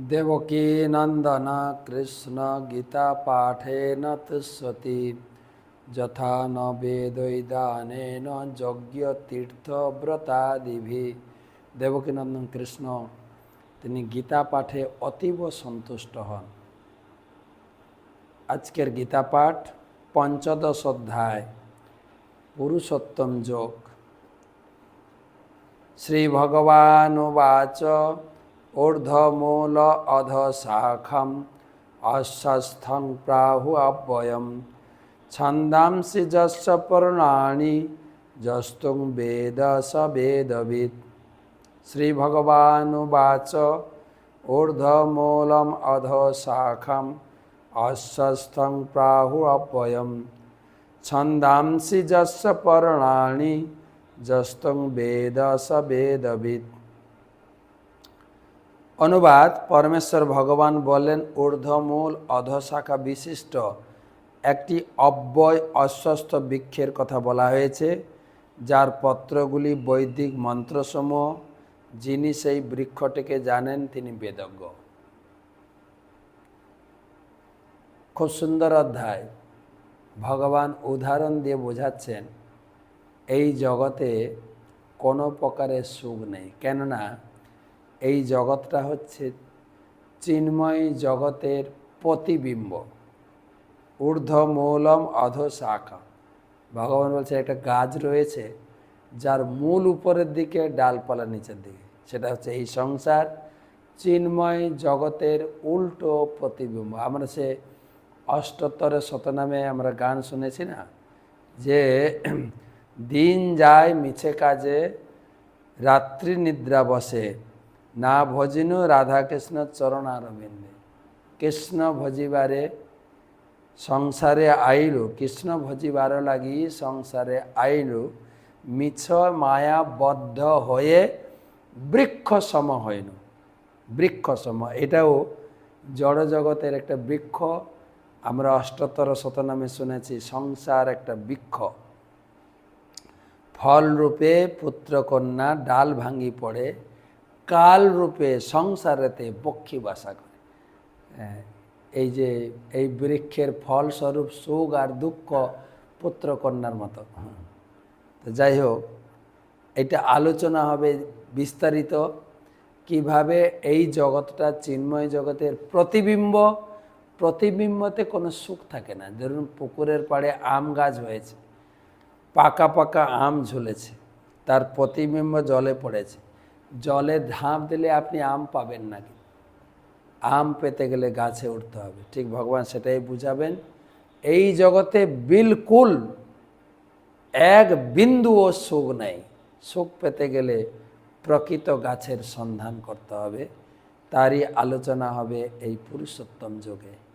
দেবকী নন্দন কৃষ্ণ গীতা পাঠেন তুষ্যতি যথা ন বেদৈদানেন যজ্ঞ তীর্থ ব্রতাদিভি দেবকী নন্দন কৃষ্ণ তিনি গীতা পাঠে অতীব সন্তুষ্ট হন আজকের গীতা পাঠ পঞ্চদশ অধ্যায় পুরুষোত্তম যোগ শ্রীভগবানুবাচ ऊर्धमूल अधशाखम अस्थं प्राहु अव्ययम। छन्दांसि जस्य पर्णानि जस्तु वेद स वेदवित्। श्रीभगवानुवाच ऊर्धमूलम् अधशाखम् अस्वस्थं प्राहु अव्ययं छन्दांसि जस्य पर्णानि जस्तु वेद स वेदवित्। অনুবাদ, পরমেশ্বর ভগবান বলেন ঊর্ধ্বমূল অধশাখা বিশিষ্ট একটি অব্যয় অস্বস্থ বৃক্ষের কথা বলা হয়েছে, যার পত্রগুলি বৈদিক মন্ত্রসমূহ, যিনি সেই বৃক্ষটিকে জানেন, তিনি বেদজ্ঞ। খুব সুন্দর অধ্যায়। ভগবান উদাহরণ দিয়ে বোঝাচ্ছেন, এই জগতে কোনো প্রকারের সুখ নেই, কেননা এই জগৎটা হচ্ছে চিন্ময় জগতের প্রতিবিম্ব। ঊর্ধ্ব মৌলম অধ শাখা। ভগবান বলছে, একটা গাছ রয়েছে, যার মূল উপরের দিকে ডালপালা নিচের দিকে। সেটা হচ্ছে এই সংসার, চিন্ময় জগতের উল্টো প্রতিবিম্ব। আমরা সে অষ্টোত্তরে শতনামে আমরা গান শুনেছি না? যে দিন যায় মিছে কাজে, রাত্রি নিদ্রা বসে। না ভজিনু রাধাকৃষ্ণ চরণ আরবিন্দে কৃষ্ণ ভজিবারে সংসারে আইলু, কৃষ্ণ ভজিবার লাগি সংসারে আইলু। মিছ মায়া বদ্ধ হয়ে বৃক্ষ সম হইল বৃক্ষ সম, এটাও জড় জগতের একটা বৃক্ষ। আমরা অষ্টোত্তর শতনামে শুনেছি, সংসার একটা বৃক্ষ। ফল রূপে পুত্রকন্যা ডাল ভাঙি পড়ে। কাল রূপে সংসারেতে পক্ষী বাসা করে। হ্যাঁ, এই যে এই বৃক্ষের ফলস্বরূপ সুখ আর দুঃখ পুত্রকন্যার মতো। তো যাই হোক এটা আলোচনা হবে বিস্তারিত। কীভাবে এই জগৎটা চিন্ময় জগতের প্রতিবিম্ব প্রতিবিম্বতে কোনো সুখ থাকে না। ধরুন পুকুরের পাড়ে আম গাছ হয়েছে পাকা পাকা আম ঝুলেছে তার প্রতিবিম্ব জলে পড়েছে। জলে ধাপ দিলে আপনি আম পাবেন নাকি আম পেতে গেলে গাছে উঠতে হবে। ঠিক ভগবান সেটাই বুঝাবেন। এই জগতে বিলকুল এক বিন্দুও সুখ নেই। সুখ পেতে গেলে প্রকৃত গাছের সন্ধান করতে হবে। তারই আলোচনা হবে এই পুরুষোত্তম যোগে।